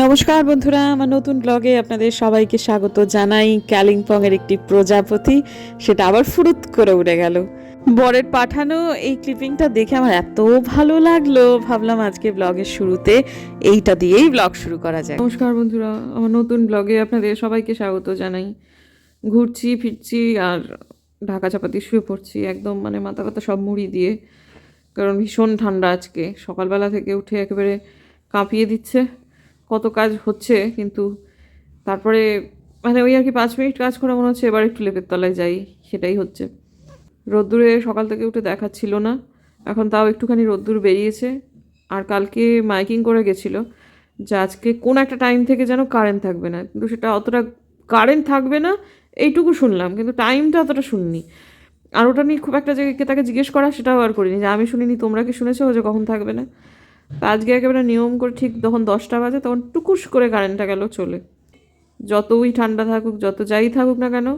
নমস্কার বন্ধুরা, আমার নতুন ব্লগে আপনাদের সবাইকে স্বাগত জানাই। কালিম্পং এর একটি প্রজাপতি, সেটা আবার ফুরুত করে উড়ে গেল। বরের পাঠানো এই ক্লিপিংটা দেখে আমার এত ভালো লাগল। ভাবলাম আজকে ব্লগের শুরুতে এইটা দিয়েই ব্লগ শুরু করা যায় নমস্কার বন্ধুরা, আমার নতুন ব্লগে আপনাদের সবাইকে স্বাগত জানাই। ঘুরছি, ফিরছি আর ঢাকা চাপাতি শুয়ে পড়ছি, একদম মানে মাথা ব্যথা সব মুড়ি দিয়ে। কারণ ভীষণ ঠান্ডা আজকে। সকালবেলা থেকে উঠে একেবারে কাঁপিয়ে দিচ্ছে। কত কাজ হচ্ছে, কিন্তু তারপরে মানে ওই আর কি পাঁচ মিনিট কাজ করে মনে হচ্ছে এবার একটু লেপের তলায় যাই, সেটাই হচ্ছে। রোদ্দুরে সকাল থেকে উঠে দেখাচ্ছিল না, এখন তাও একটুখানি রোদ্দুর বেরিয়েছে। আর কালকে মাইকিং করে গেছিল যে আজকে কোন একটা টাইম থেকে যেন কারেন্ট থাকবে না, কিন্তু সেটা অতটা কারেন্ট থাকবে না, এইটুকু শুনলাম, কিন্তু টাইমটা অতটা শুননি। আর ওটা নিয়ে খুব একটা জায়গায় তাকে জিজ্ঞেস করা সেটাও আর করিনি, যে আমি শুনিনি, তোমরা কি শুনেছো যে কখন থাকবে না? আজকে একেবারে নিয়ম করে ঠিক তখন দশটা বাজে তখন টুকুস করে কারেন্টটা গেল চলে। যতই ঠান্ডা থাকুক, যত যাই থাকুক না কেন,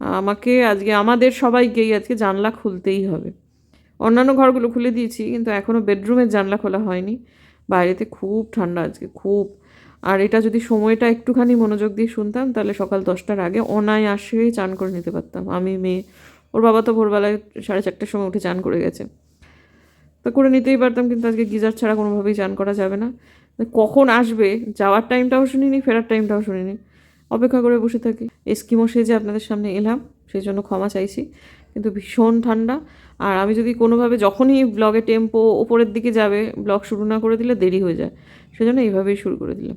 আমাকে আজকে, আমাদের সবাইকেই আজকে জানলা খুলতেই হবে। অন্যান্য ঘরগুলো খুলে দিয়েছি, কিন্তু এখনও বেডরুমের জানলা খোলা হয়নি। বাইরেতে খুব ঠান্ডা আজকে, খুব। আর এটা যদি সময়টা একটুখানি মনোযোগ দিয়ে শুনতাম, তাহলে সকাল দশটার আগে অনায়াসে চান করে নিতে পারতাম। আমি মেয়ে, ওর বাবা তো ভোরবেলায় সাড়ে চারটের সময় উঠে চান করে গেছে। তো করে নিতেই পারতাম, কিন্তু আজকে গিজার ছাড়া কোনোভাবেই চান করা যাবে না। কখন আসবে? যাওয়ার টাইমটাও শুনিনি, ফেরার টাইমটাও শুনিনি। অপেক্ষা করে বসে থাকি। এস্কিমো সেজে আপনাদের সামনে এলাম, সেই জন্য ক্ষমা চাইছি। কিন্তু ভীষণ ঠান্ডা। আর আমি যদি কোনোভাবে যখনই ব্লগে টেম্পো ওপরের দিকে যাবে ব্লগ শুরু না করে দিলে দেরি হয়ে যায়। সেজন্য এইভাবেই শুরু করে দিলাম।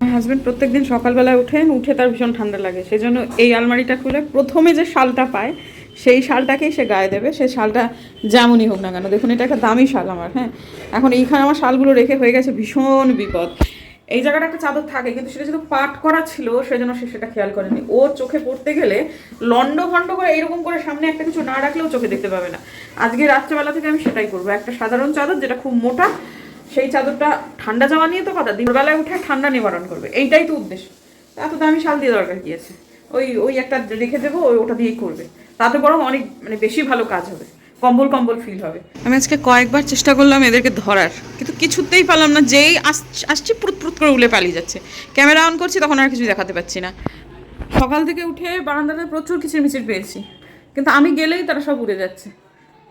আমার হাজব্যান্ড প্রত্যেক দিন সকালবেলায় উঠেন, উঠে তার ভীষণ ঠান্ডা লাগে। সেজন্য এই আলমারিটা খুলে প্রথমে যে শালটা পায় সেই শালটাকেই সে গায়ে দেবে। সেই শালটা যেমনই হোক না কেন, দেখুন, এটা একটা দামি শাল আমার হ্যাঁ। এখন এইখানে আমার শালগুলো রেখে হয়ে গেছে ভীষণ বিপদ। এই জায়গাটা একটা চাদর থাকে, কিন্তু সেটা যেহেতু পাট করা ছিল, সেজন্য সে সেটা খেয়াল করেনি। ও চোখে পড়তে গেলে লন্ড ভন্ড করে এরকম করে সামনে একটা কিছু না রাখলেও চোখে দেখতে পাবে না। আজকে রাত্রেবেলা থেকে আমি সেটাই করব। একটা সাধারণ চাদর যেটা খুব মোটা, সেই চাদরটা ঠান্ডা যাওয়া নিয়ে তো কথা দিনবেলায় উঠে ঠান্ডা নিবারণ করবে। এইটাই তো উদ্দেশ্য। এত দামি শাল দিয়ে দরকার কি আছে? ওই ওই একটা রেখে দেবো, ওই ওটা দিয়েই করবে। তাতে বরং অনেক মানে বেশি ভালো কাজ হবে। কম্বল কম্বল ফিল হবে। আমি আজকে কয়েকবার চেষ্টা করলাম এদেরকে ধরার কিন্তু কিছুতেই পারলাম না যেই আস- আসছি প্রুত প্রুত করে উলে পালিয়ে যাচ্ছে। ক্যামেরা অন করছি তখন আর কিছু দেখাতে পাচ্ছি না। সকাল থেকে উঠে বারান্দাতে প্রচুর কিচির মিচির পেয়েছি। কিন্তু আমি গেলেই তারা সব উড়ে যাচ্ছে।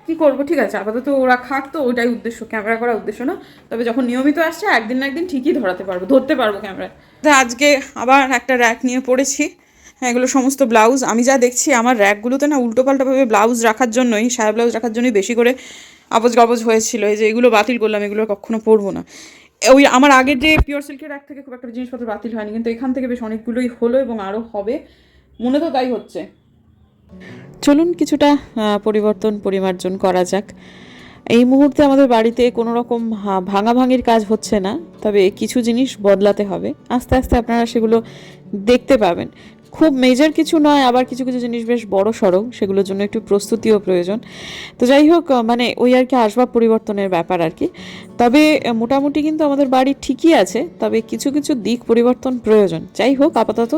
কি করব? ঠিক আছে আপাতত ওরা খাক তো ওইটাই উদ্দেশ্য। ক্যামেরা করার উদ্দেশ্য না। তবে যখন নিয়মিত আসছে একদিন না একদিন ঠিকই ধরাতে পারব ধরতে পারব ক্যামেরা তো আজকে আবার একটা র্যাক নিয়ে পড়েছি। হ্যাঁ এগুলো সমস্ত ব্লাউজ। আমি যা দেখছি, আমার র্যাকগুলোতে না উল্টোপাল্টাভাবে ব্লাউজ রাখার জন্যই, সায়া ব্লাউজ রাখার জন্যই বেশি করে আবজ গবজ হয়েছিল। এই যে এগুলো বাতিল করলাম, এগুলো কখনো পরবো না। ওই আমার আগের যে পিওর সিল্কের র্যাক থেকে খুব একটা জিনিসপত্র বাতিল হয়নি, কিন্তু এখান থেকে বেশ অনেকগুলোই হলো এবং আরও হবে। মনে তো তাই হচ্ছে। চলুন কিছুটা পরিবর্তন, পরিমার্জন করা যাক। এই মুহূর্তে আমাদের বাড়িতে কোনো রকম ভাঙাভাঙির কাজ হচ্ছে না, তবে কিছু জিনিস বদলাতে হবে। আস্তে আস্তে আপনারা সেগুলো দেখতে পাবেন। খুব মেজর কিছু নয়, আবার কিছু কিছু জিনিস বেশ বড় সড়ো সেগুলোর জন্য একটু প্রস্তুতিও প্রয়োজন। তো যাই হোক মানে ওই আর কি আসবাব পরিবর্তনের ব্যাপার আর কি। তবে মোটামুটি কিন্তু আমাদের বাড়ি ঠিকই আছে, তবে কিছু কিছু দিক পরিবর্তন প্রয়োজন। যাই হোক, আপাতত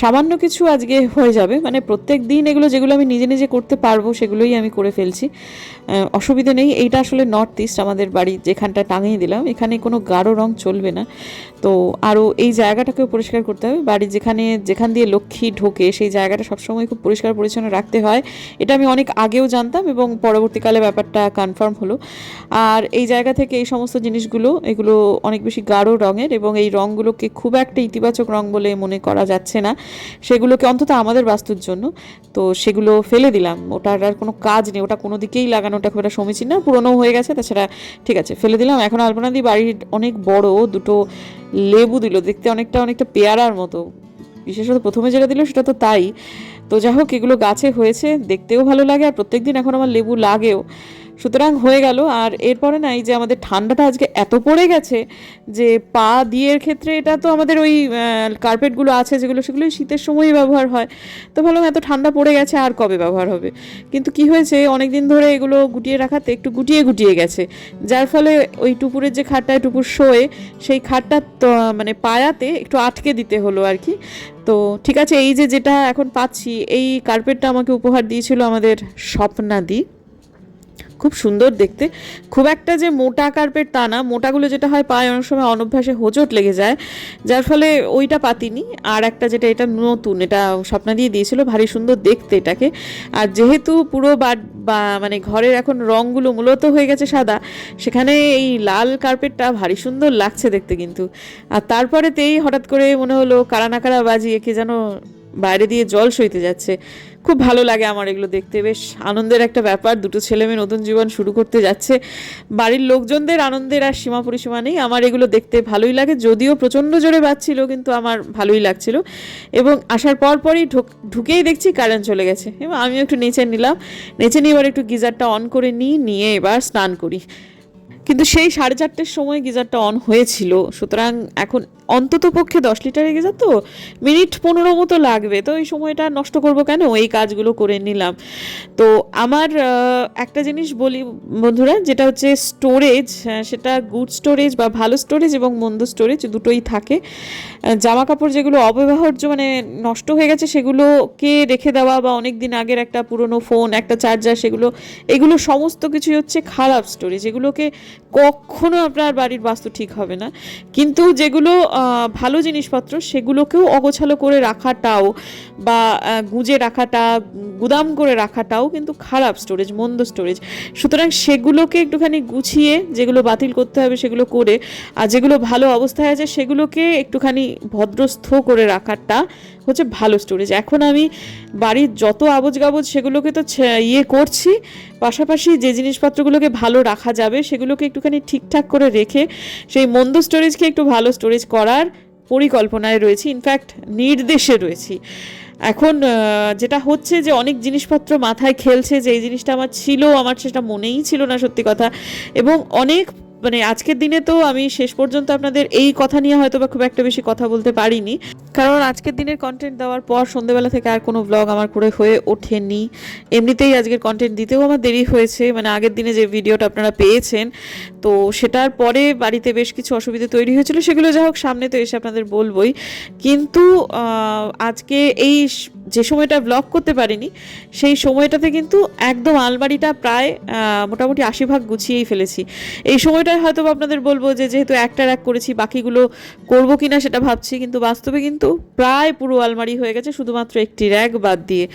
সামান্য কিছু আজকে হয়ে যাবে। মানে প্রত্যেক দিন এগুলো যেগুলো আমি নিজে নিজে করতে পারব, সেগুলোই আমি করে ফেলছি। অসুবিধে নেই। এইটা আসলে নর্থ ইস্ট আমাদের বাড়ি যেখানটা টাঙিয়ে দিলাম, এখানে কোনো গাঢ় রং চলবে না। তো আরও এই জায়গাটাকেও পরিষ্কার করতে হবে। বাড়ি যেখানে, যেখান দিয়ে লক্ষ্মী ঢোকে, সেই জায়গাটা সবসময় খুব পরিষ্কার পরিচ্ছন্ন রাখতে হয়। এটা আমি অনেক আগেও জানতাম এবং পরবর্তীকালে ব্যাপারটা কনফার্ম হলো। আর এই জায়গা থেকে এই সমস্ত জিনিসগুলো, এগুলো অনেক বেশি গাঢ় রঙের এবং এই রঙগুলোকে খুব একটা ইতিবাচক রং বলে মনে করা যাচ্ছে না। সেগুলোকে অন্তত আমাদের বাস্তুর জন্য। তো সেগুলো ফেলে দিলাম। ওটার আর কোনো কাজ নেই। ওটা কোনো দিকেই লাগানোটা খুব একটা সমীচীন না, পুরোনো হয়ে গেছে, তাছাড়া ঠিক আছে, ফেলে দিলাম। এখন আলপনা দি বাড়ির অনেক বড়, দুটো লেবু দিল, দেখতে অনেকটা অনেকটা পেয়ারার মতো। বিশেষত প্রথমে যেটা দিল সেটা তো তাই। তো যাই হোক, এগুলো গাছে হয়েছে, দেখতেও ভালো লাগে, আর প্রত্যেকদিন এখন আমার লেবু লাগেও। সুতরাং হয়ে গেল। আর এরপরে না এই যে আমাদের ঠান্ডাটা আজকে এত পড়ে গেছে যে পা দিয়ের ক্ষেত্রে এটা তো আমাদের ওই কার্পেটগুলো আছে যেগুলো সেগুলো শীতের সময়ই ব্যবহার হয়। তো ভাবলাম এত ঠান্ডা পড়ে গেছে, আর কবে ব্যবহার হবে? কিন্তু কি হয়েছে অনেক দিন ধরে এগুলো গুটিয়ে রাখাতে একটু গুটিয়ে গুটিয়ে গেছে। যার ফলে ওই টুপুরের যে খাটটায় টুপুর শোয়ে, সেই খাটটা মানে পায়াতে একটু আটকে দিতে হলো আর কি। তো ঠিক আছে, এই যে যেটা এখন পাচ্ছি, এই কার্পেটটা আমাকে উপহার দিয়েছিল আমাদের স্বপ্নাদি। খুব সুন্দর দেখতে। খুব একটা যে মোটা কার্পেট তা না, মোটাগুলো যেটা হয় পায়ে অনেক সময় অনভ্যাসে হোঁচট লেগে যায়, যার ফলে ওইটা পাতিনি। আর একটা যেটা, এটা নতুন, এটা স্বপ্না দিয়ে দিয়েছিল, ভারী সুন্দর দেখতে এটাকে। আর যেহেতু পুরো বা- বা মানে ঘরের এখন রঙগুলো মূলত হয়ে গেছে সাদা, সেখানে এই লাল কার্পেটটা ভারী সুন্দর লাগছে দেখতে কিন্তু। আর তারপরেতেই হঠাৎ করে মনে হলো, কারা না কারা বাজিয়ে কে যেন বাইরে দিয়ে জল সইতে যাচ্ছে। খুব ভালো লাগে আমার এগুলো দেখতে। বেশ আনন্দের একটা ব্যাপার। দুটো ছেলে মেয়ে নতুন জীবন শুরু করতে যাচ্ছে। বাড়ির লোকজনদের আনন্দের আর সীমা পরিসীমা নেই। আমার এগুলো দেখতে ভালোই লাগে। যদিও প্রচণ্ড জোরে বাজছিল, কিন্তু আমার ভালোই লাগছিল। এবং আসার পর পরই ঢুক, ঢুকেই দেখছি কারেন্ট চলে গেছে। এবং আমিও একটু নেচে নিলাম। নেচে নিয়ে এবার একটু গিজারটা অন করে নিই, নিয়ে এবার স্নান করি। কিন্তু সেই সাড়ে চারটের সময় গিজারটা অন হয়েছিল। সুতরাং এখন অন্তত পক্ষে দশ লিটারের গিজার তো মিনিট পনেরো মতো লাগবে। তো এই সময়টা নষ্ট করব কেন? এই কাজগুলো করে নিলাম। তো আমার একটা জিনিস বলি বন্ধুরা, যেটা হচ্ছে স্টোরেজ সেটা গুড স্টোরেজ বা ভালো স্টোরেজ এবং মন্দ স্টোরেজ দুটোই থাকে। জামা কাপড় যেগুলো অব্যবহার্য মানে নষ্ট হয়ে গেছে সেগুলোকে রেখে দেওয়া বা অনেক দিন আগের একটা পুরনো ফোন একটা চার্জার সেগুলো, এগুলো সমস্ত কিছুই হচ্ছে খারাপ স্টোরেজ এগুলোকে কখনো আপনার বাড়ির বাস্তু ঠিক হবে না। কিন্তু যেগুলো ভালো জিনিসপত্র, সেগুলোকেও অগোছালো করে রাখাটাও বা গুঁজে রাখাটা, গুদাম করে রাখাটাও কিন্তু খারাপ স্টোরেজ মন্দ স্টোরেজ সুতরাং সেগুলোকে একটুখানি গুছিয়ে, যেগুলো বাতিল করতে হবে সেগুলো করে, আর যেগুলো ভালো অবস্থায় আছে সেগুলোকে একটুখানি ভদ্রস্থ করে রাখাটা হচ্ছে ভালো স্টোরেজ এখন আমি বাড়ির যত আবজ গাবজ সেগুলোকে তো ইয়ে করছি, পাশাপাশি যে জিনিসপত্রগুলোকে ভালো রাখা যাবে সেগুলোকে একটুখানি ঠিকঠাক করে রেখে সেই মন্দ স্টোরেজকে একটু ভালো স্টোরেজ করার পরিকল্পনায় রয়েছি। ইনফ্যাক্ট নির্দেশে রয়েছি। এখন যেটা হচ্ছে যে অনেক জিনিসপত্র মাথায় খেলছে যে এই জিনিসটা আমার ছিল, আমার সেটা মনেই ছিল না সত্যি কথা। এবং অনেক মানে আজকের দিনে তো আমি শেষ পর্যন্ত আপনাদের এই কথা নিয়ে হয়তো বা খুব একটা বেশি কথা বলতে পারিনি। কারণ আজকের দিনের কন্টেন্ট দেওয়ার পর সন্ধ্যেবেলা থেকে আর কোনো ব্লগ আমার করে হয়ে ওঠেনি। এমনিতেই আজকের কন্টেন্ট দিতেও আমার দেরি হয়েছে। মানে আগের দিনে যে ভিডিওটা আপনারা পেয়েছেন, তো সেটার পরে বাড়িতে বেশ কিছু অসুবিধা তৈরি হয়েছিল। সেগুলো যা হোক, সামনে তো এসে আপনাদের বলবোই। কিন্তু আজকে এই যে সময়টা ব্লগ করতে পারিনি, সেই সময়টাতে কিন্তু একদম আলমারিটা প্রায় মোটামুটি আশি ভাগ গুছিয়েই ফেলেছি। এই সময়টায় হয়তো আপনাদের বলব যে যেহেতু একটা র্যাক করেছি, বাকিগুলো করব কি না সেটা ভাবছি, কিন্তু বাস্তবে কিন্তু প্রায় পুরো আলমারি হয়ে গেছে, শুধুমাত্র একটি র্যাক বাদ দিয়ে।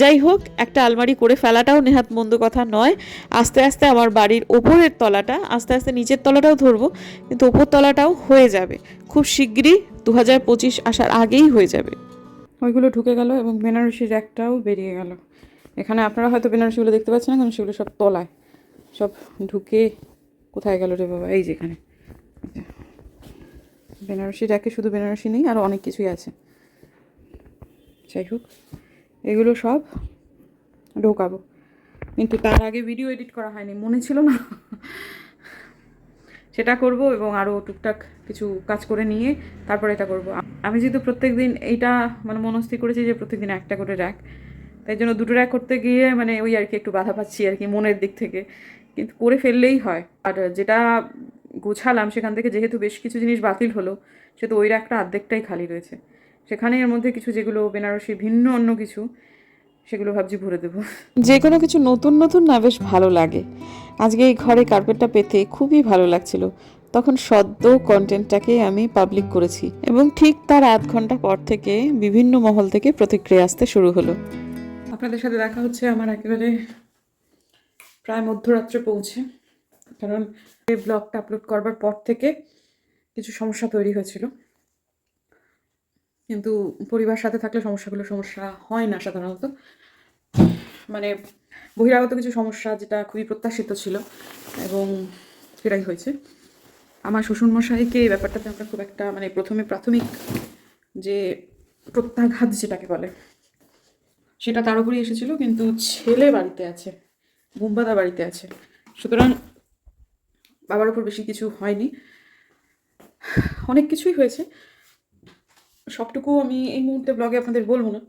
যাই হোক, একটা আলমারি করে ফেলাটাও নেহাত মন্দ কথা নয়। আস্তে আস্তে আমার বাড়ির ওপরের তলাটা, আস্তে আস্তে নিচের তলাটাও ধরবো, কিন্তু ওপর তলাটাও হয়ে যাবে। খুব শিগগিরই দু হাজার পঁচিশ আসার আগেই হয়ে যাবে। ওইগুলো ঢুকে গেল এবং বেনারসি র্যাকটাও বেরিয়ে গেল। এখানে আপনারা হয়তো বেনারসিগুলো দেখতে পাচ্ছেন না কারণ সেগুলো সব তলায়। সব ঢুকে কোথায় গেল রে বাবা? এই যেখানে বেনারসি র্যাকে শুধু বেনারসি নেই আরও অনেক কিছুই আছে। যাই হোক, এগুলো সব ঢোকাবো। কিন্তু তার আগে ভিডিও এডিট করা হয়নি, মনে ছিল না। সেটা করব এবং আরও টুকটাক কিছু কাজ করে নিয়ে তারপরে এটা করব। আমি যেহেতু প্রত্যেক দিন এইটা মানে মনস্থির করেছি যে প্রত্যেক দিন একটা করে র্যাক তাই জন্য দুটো র্যাক করতে গিয়ে মানে ওই আর কি একটু বাধা পাচ্ছি আর কি মনের দিক থেকে। কিন্তু করে ফেললেই হয়। আর যেটা গোছালাম সেখান থেকে যেহেতু বেশ কিছু জিনিস বাতিল হলো সে তো ওই র্যাকটা অর্ধেকটাই খালি রয়েছে। সেখানে এর মধ্যে কিছু যেগুলো বেনারসি ভিন্ন অন্য কিছু সেগুলো ভাবছি ভরে দেবো। যে কোনো কিছু নতুন নতুন না বেশ ভালো লাগে। আজকে এই ঘরে কার্পেটটা পেতে খুবই ভালো লাগছিল। তখন সদ্য কন্টেন্টটাকে আমি পাবলিক করেছি এবং ঠিক তার আধ ঘণ্টা পর থেকে বিভিন্ন মহল থেকে প্রতিক্রিয়া আসতে শুরু হলো। আপনাদের সাথে দেখা হচ্ছে আমার একেবারে প্রায় মধ্যরাত্রে পৌঁছে। কারণ এই ব্লগটা আপলোড করবার পর থেকে কিছু সমস্যা তৈরি হয়েছিল। কিন্তু পরিবার সাথে থাকলে সমস্যাগুলো সমস্যা হয় না সাধারণত। মানে বহিরাগত কিছু সমস্যা যেটা খুবই প্রত্যাশিত ছিল এবং সেটাই হয়েছে। আমার শ্বশুরমশাইকে এই ব্যাপারটাতে আমরা খুব একটা মানে প্রথমে প্রাথমিক যে প্রত্যাঘাত যেটাকে বলে, সেটা তার উপরেই এসেছিল, কিন্তু ছেলে বাড়িতে আছে, বুম্বাদা বাড়িতে আছে। সুতরাং বাবার উপর বেশি কিছু হয়নি। অনেক কিছুই হয়েছে সবটুকু আমি এই মুহূর্তে ব্লগে আপনাদের বলব না।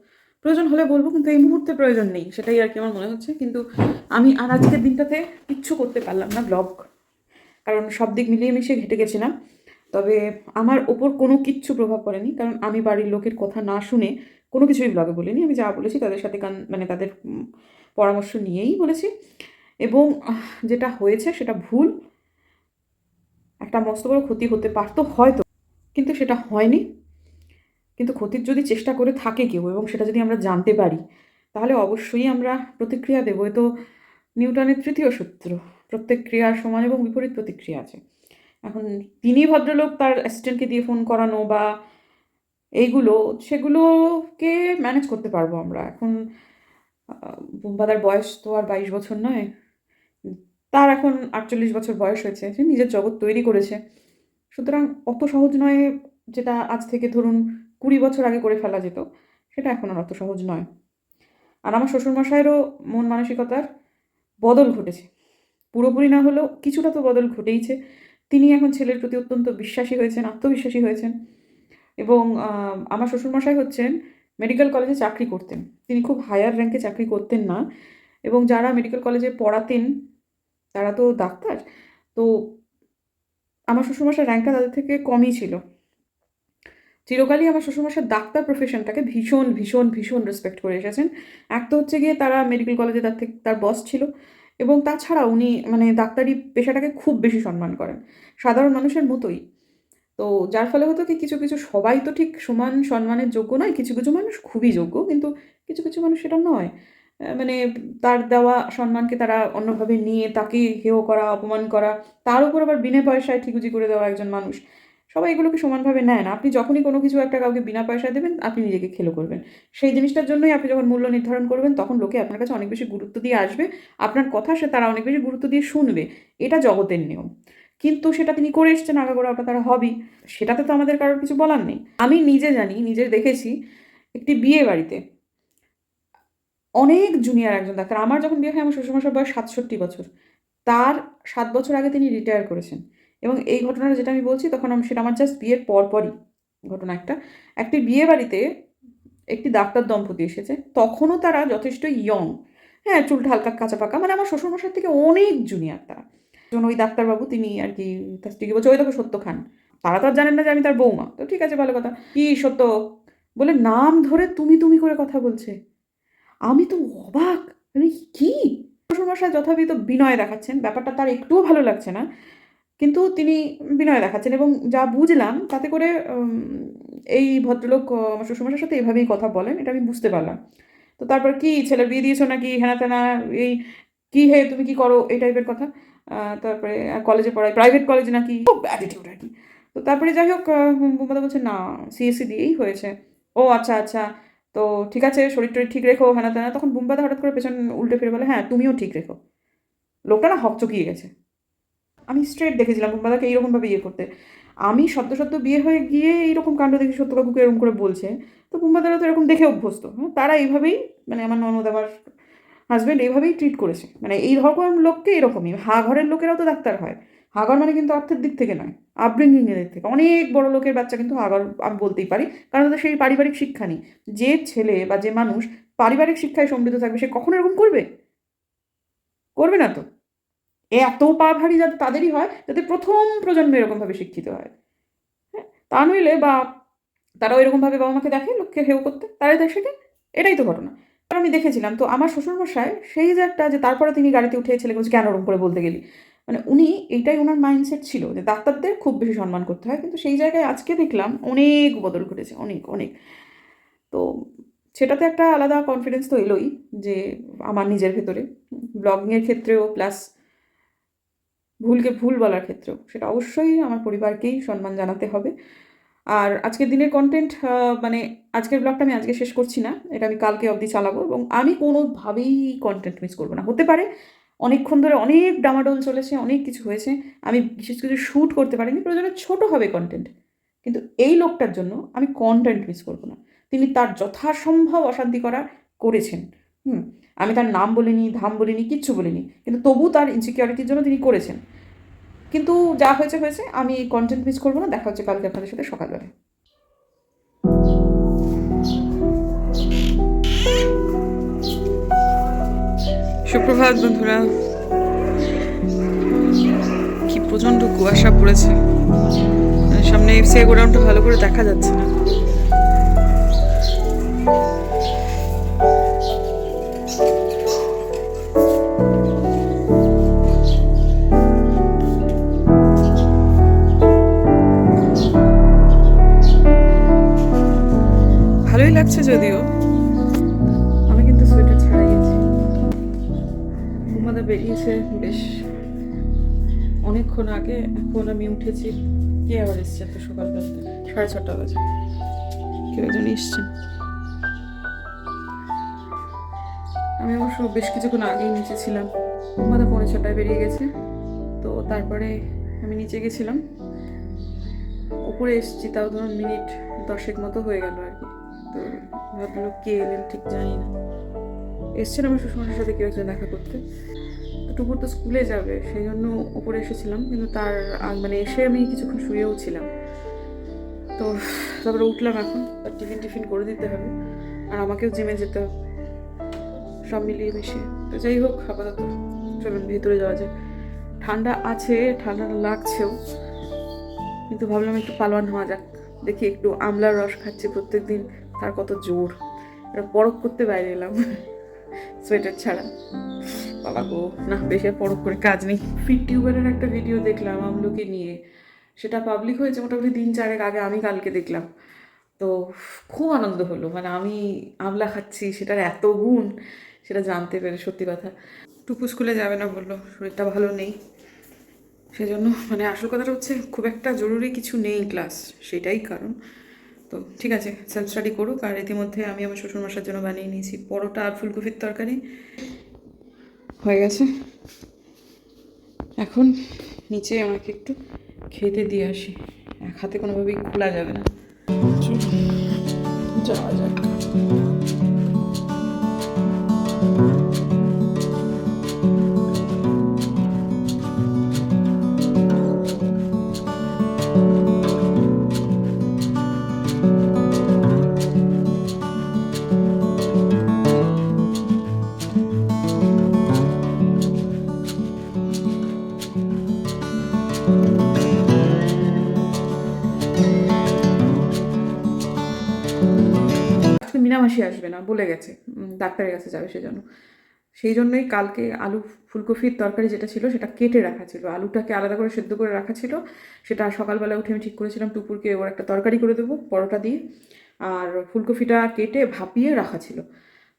প্রয়োজন হলে বলব, কিন্তু এই মুহূর্তে প্রয়োজন নেই, সেটাই আর কি আমার মনে হচ্ছে। কিন্তু আমি আর আজকের দিনটাতে কিচ্ছু করতে পারলাম না ব্লগ কারণ সব দিক মিলিয়ে মিশিয়ে ঘেটে গেছিলাম। তবে আমার ওপর কোনো কিচ্ছু প্রভাব পড়েনি, কারণ আমি বাড়ির লোকের কথা না শুনে কোনো কিছুই ব্লগে বলিনি। আমি যা বলেছি তাদের সাথে কান মানে তাদের পরামর্শ নিয়েই বলেছি। এবং যেটা হয়েছে সেটা ভুল। একটা মস্ত বড় ক্ষতি হতে পারতো হয়তো, কিন্তু সেটা হয়নি। কিন্তু ক্ষতির যদি চেষ্টা করে থাকে কেউ এবং সেটা যদি আমরা জানতে পারি, তাহলে অবশ্যই আমরা প্রতিক্রিয়া দেবো। তো নিউটনের তৃতীয় সূত্র, প্রত্যেক ক্রিয়ার সমান এবং বিপরীত প্রতিক্রিয়া আছে। এখন তিনি ভদ্রলোক তার অ্যাসিস্ট্যান্টকে দিয়ে ফোন করানো বা এইগুলো, সেগুলোকে ম্যানেজ করতে পারব আমরা। এখন বুম্বাদার বয়স তো আর বাইশ বছর নয়। তার এখন আটচল্লিশ বছর বয়স হয়েছে। সে নিজের জগৎ তৈরি করেছে। সুতরাং অত সহজ নয় যেটা আজ থেকে ধরুন কুড়ি বছর আগে করে ফেলা যেত, সেটা এখন আর অত সহজ নয়। আর আমার শ্বশুরমশাইয়েরও মন মানসিকতার বদল ঘটেছে। পুরোপুরি না হলেও কিছুটা তো বদল ঘটেইছে। তিনি এখন ছেলের প্রতি অত্যন্ত বিশ্বাসী হয়েছেন, আত্মবিশ্বাসী হয়েছেন এবং আমার শ্বশুরমশাই হচ্ছেন মেডিকেল কলেজে চাকরি করতেন। তিনি খুব হায়ার র্যাঙ্কে চাকরি করতেন না এবং যারা মেডিকেল কলেজে পড়াতেন, তারা তো ডাক্তার। তো আমার শ্বশুরমশাই র্যাঙ্কটা তাদের থেকে কমই ছিল। চিরকালই আমার শ্বশুরমশাই ডাক্তার প্রফেশনটাকে ভীষণ ভীষণ ভীষণ রেসপেক্ট করে এসেছেন। এক তো হচ্ছে গিয়ে তারা মেডিকেল কলেজে তার থেকে, তার বস ছিল এবং তাছাড়া উনি মানে ডাক্তারি পেশাটাকে খুব বেশি সম্মান করেন। সাধারণ মানুষের মতোই। তো যার ফলে হতো কি, কিছু কিছু সবাই তো ঠিক সমান সম্মানের যোগ্য নয়, কিছু কিছু মানুষ খুবই যোগ্য, কিন্তু কিছু কিছু মানুষ সেটা নয়। মানে তার দেওয়া সম্মানকে তারা অন্যভাবে নিয়ে তাকে হেয় করা, অপমান করা, তার উপর আবার বিনা পয়সায় ঠিকুজি করে দেওয়া একজন মানুষ। সবাই এগুলোকে সমানভাবে নেয় না। আপনি যখনই কোনো কিছু একটা কাউকে বিনা পয়সা দেবেন, আপনি নিজেকে খেলো করবেন। সেই জিনিসটার জন্যই আপনি যখন মূল্য নির্ধারণ করবেন, তখন লোকে আপনার কাছে অনেক বেশি গুরুত্ব দিয়ে আসবে। আপনার কথা সে তারা অনেক বেশি গুরুত্ব দিয়ে শুনবে। এটা জগতের নিয়ম। কিন্তু সেটা তিনি করে এসছেন আগাগোড়া ওটা তারা হবি সেটাতে তো আমাদের কারোর কিছু বলার নেই। আমি নিজে জানি নিজে দেখেছি একটি বিয়ে বাড়িতে। অনেক জুনিয়র একজন ডাক্তার। আমার যখন বিয়ে হয়, আমার শ্বশুরমশার বয়স সাতষট্টি বছর। তার সাত বছর আগে তিনি রিটায়ার করেছেন। এবং এই ঘটনাটা যেটা আমি বলছি, তখন আমি সেটা আমার জাস্ট বিয়ের পরপরই ঘটনা একটা। একটি বিয়ে বাড়িতে একটি ডাক্তার দম্পতি এসেছে। তখনও তারা যথেষ্ট ইয়ং হ্যাঁ চুলটা হালকা কাঁচা পাকা। মানে আমার শ্বশুরমশার থেকে অনেক জুনিয়র তারা। যখন ওই ডাক্তারবাবু, তিনি আর কি তার স্ত্রীকে বলছে, ওই দেখো সত্য খান তারা তো আর জানেন না যে আমি তার বৌমা। তো ঠিক আছে, ভালো কথা। কি সত্য বলে, নাম ধরে তুমি তুমি করে কথা বলছে। আমি তো অবাক। কি? শ্বশুরমশাই যথাবিধ বিনয় দেখাচ্ছেন। ব্যাপারটা তার একটুও ভালো লাগছে না। কিন্তু তিনি বিনয় দেখাচ্ছেন এবং যা বুঝলাম, তাতে করে এই ভদ্রলোক আমার শ্বশুরমশার সাথে এভাবেই কথা বলেন, এটা আমি বুঝতে পারলাম। তো তারপর কি ছেলের বিয়ে দিয়েছ নাকি হ্যানা তেনা, এই, কি হে, তুমি কি করো, এই টাইপের কথা। তারপরে কলেজে পড়ায় প্রাইভেট কলেজ নাকি, খুব অ্যাটিটিউড আর কি। তো তারপরে যাই হোক বুম্বাদা বলছে, না সিএসসি দিয়েই হয়েছে। ও আচ্ছা আচ্ছা। তো ঠিক আছে, শরীর টরীর ঠিক রেখো হ্যানা তেনা। তখন বুম্বাদা হঠাৎ করে পেছন উল্টে ফিরে বলে হ্যাঁ তুমিও ঠিক রেখো। লোকটা না হকচকিয়ে গেছে। আমি স্ট্রেট দেখেছিলাম বুম্বাদাকে এইরকমভাবে ইয়ে করতে। আমি সদ্য সদ্য বিয়ে হয়ে গিয়ে এইরকম কাণ্ড দেখি সত্যবাবুকে এরকম করে বলছে, তো বুম্বাদারা তো এরকম দেখে অভ্যস্ত। হ্যাঁ তারা এইভাবেই মানে আমার ননদ আমার হাজব্যান্ড এইভাবেই ট্রিট করেছে। মানে এই রকম লোককে এরকমই, হা ঘরের লোকেরাও তো ডাক্তার হয়। হাগর মানে কিন্তু অর্থের দিক থেকে নয় আপব্রিঙ্গিং এর দিক থেকে। অনেক বড় লোকের বাচ্চা কিন্তু হাগর আমি বলতেই পারি, কারণ তাদের সেই পারিবারিক শিক্ষা নেই। যে ছেলে বা যে মানুষ পারিবারিক শিক্ষায় সমৃদ্ধ থাকবে, সে কখনো এরকম করবে? করবে না তো? এত পা ভারী যাতে তাদেরই হয়, যাতে প্রথম প্রজন্ম এরকমভাবে শিক্ষিত হয়। হ্যাঁ তা নইলে বা তারাও এরকমভাবে বাবা মাকে দেখে, লোককে হেউ করতে, তারাই তাই শেখে এটাই তো ঘটনা। আর আমি দেখেছিলাম, তো আমার শ্বশুরমশাই সেই যে একটা যে তারপরে তিনি গাড়িতে উঠে ছেলেকে বলছে, কেন ওরকম করে বলতে গেলি? মানে উনি এইটাই ওনার মাইন্ডসেট ছিল যে ডাক্তারদের খুব বেশি সম্মান করতে হয়, কিন্তু সেই জায়গায় আজকে দেখলাম অনেক বদল ঘটেছে, অনেক অনেক। তো সেটাতে একটা আলাদা কনফিডেন্স তো এলোই যে আমার নিজের ভেতরে। ব্লগিংয়ের ক্ষেত্রেও প্লাস ভুলকে ভুল বলার ক্ষেত্রেও। সেটা অবশ্যই আমার পরিবারকেই সম্মান জানাতে হবে। আর আজকের দিনের কন্টেন্ট মানে আজকের ব্লগটা আমি আজকে শেষ করছি না। এটা আমি কালকে অবধি চালাবো এবং আমি কোনোভাবেই কন্টেন্ট মিস করব না। হতে পারে অনেকক্ষণ ধরে অনেক ডামাডোল চলেছে, অনেক কিছু হয়েছে। আমি বিশেষ কিছু শ্যুট করতে পারিনি, প্রয়োজনে ছোট হবে কন্টেন্ট কিন্তু এই লোকটার জন্য আমি কন্টেন্ট মিস করব না। তিনি তার যথাসম্ভব অশান্তি করা করেছেন। হুম। আমি তার নাম বলিনি, ধাম বলিনি, কিচ্ছু বলিনি। কিন্তু তবু তার ইনসিকিউরিটির জন্য তিনি করেছেন। কিন্তু যা হয়েছে হয়েছে। আমি কন্টেন্ট মিস করব না, দেখা হচ্ছে কালকে আপনাদের সাথে সকালবেলায় সুপ্রভাত বন্ধুরা। কি প্রচণ্ড কুয়াশা পড়েছে। মানে সামনে এফসিআই গোডাউনটা ভালো করে দেখা যাচ্ছে না। যদিও। আমি কিন্তু সোয়েটার ছাড়া গেছি। ঘুমাতে বেরিয়েছে বেশ অনেকক্ষণ আগে। এখন আমি উঠেছি কে আবার এসছে এত সকালবেলা সাড়ে ছটা বাজে। কেউ একজন এসছেন আমি অবশ্য বেশ কিছুক্ষণ আগেই নিচে ছিলাম। ঘুমাতে পৌনে ছটায় বেরিয়ে গেছে। তো তারপরে আমি নিচে গেছিলাম। উপরে এসেছি, তাও ধরুন মিনিট দশেক মতো হয়ে গেল আর কি। তো ভাবলো কে এলেন, ঠিক জানি না। এসছেন আমার শ্বশুরমশার সাথে কেউ একজন দেখা করতে। টুকুর তো স্কুলে যাবে, সেই জন্য উপরে এসেছিলাম, কিন্তু তার মানে এসে আমি কিছুক্ষণ শুয়েও ছিলাম। তো তারপরে উঠলাম এখন তার টিফিন টিফিন করে দিতে হবে, আর আমাকেও জিমে যেতে হবে। সব মিলিয়ে মিশিয়ে। তো যাই হোক, আপাতত চলুন, ভেতরে যাওয়া যায় ঠান্ডা আছে ঠান্ডাটা লাগছেও, কিন্তু ভাবলাম একটু পালোয়ান হওয়া যাক। দেখি একটু আমলার রস খাচ্ছি প্রত্যেক দিন তার কত জোর। এটা পরক করতে বাইরে এলাম। সোয়েটার ছাড়া। বাবা গো, না, বেশি পরক করে কাজ নেই। ফিট টিউবারের একটা ভিডিও দেখলাম আমলকি নিয়ে। সেটা পাবলিক হয়েছে মোটামুটি দিন চারেক আগে আমি কালকে দেখলাম। তো খুব আনন্দ হলো। মানে আমি আমলা খাচ্ছি, সেটার এত গুণ, সেটা জানতে পেরে সত্যি কথা। টুকু স্কুলে যাবে না বলল, শরীরটা ভালো নেই। সেজন্য মানে আসল কথাটা হচ্ছে, খুব একটা জরুরি কিছু নেই ক্লাস সেটাই কারণ। তো ঠিক আছে সেলফ স্টাডি করুক, আর ইতিমধ্যে আমি আমার শ্বশুরমশার জন্য বানিয়ে নিয়েছি। পরোটা আর ফুলকপির তরকারি। হয়ে গেছে। এখন নিচে আমাকে একটু খেতে দিয়ে আসি। এক হাতে কোনোভাবেই খোলা যাবে না। যাওয়া না বলে গেছে। ডাক্তারের কাছে যাবে সেজন্য। সেই জন্যই কালকে আলু ফুলকপির তরকারি যেটা ছিল, সেটা কেটে রাখা ছিল। আলুটাকে আলাদা করে সেদ্ধ করে রাখা ছিল। সেটা সকালবেলা উঠে আমি ঠিক করেছিলাম টুপুরকে ওর একটা তরকারি করে দেবো, পরোটা দিয়ে। আর ফুলকপিটা কেটে ভাপিয়ে রাখা ছিল।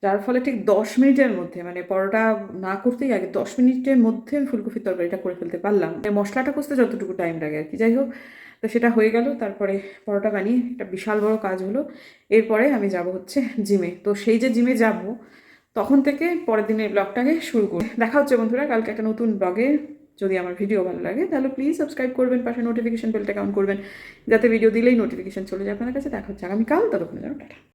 যার ফলে ঠিক দশ মিনিটের মধ্যে মানে পরোটা না করতেই আগে দশ মিনিটের মধ্যে ফুলকপির তরকারিটা করে ফেলতে পারলাম। মশলাটা কষতে যতটুকু টাইম লাগে আর কি। যাই হোক তো সেটা হয়ে গেল, তারপরে পরোটা বানিয়ে একটা বিশাল বড় কাজ হলো। এরপরে আমি যাব হচ্ছে জিমে। তো সেই যে জিমে যাব, তখন থেকে পরের দিনের ব্লগটাকে শুরু করি। দেখা হচ্ছে বন্ধুরা, কালকে একটা নতুন ব্লগে। যদি আমার ভিডিও ভালো লাগে, তাহলে প্লিজ সাবস্ক্রাইব করবেন, পাশে নোটিফিকেশন বেলটা কাউন্ট করবেন। যাতে ভিডিও দিলেই নোটিফিকেশন চলে যায়। আপনার কাছে দেখা হচ্ছে আগামীকাল, ততক্ষণে যেন টাটা।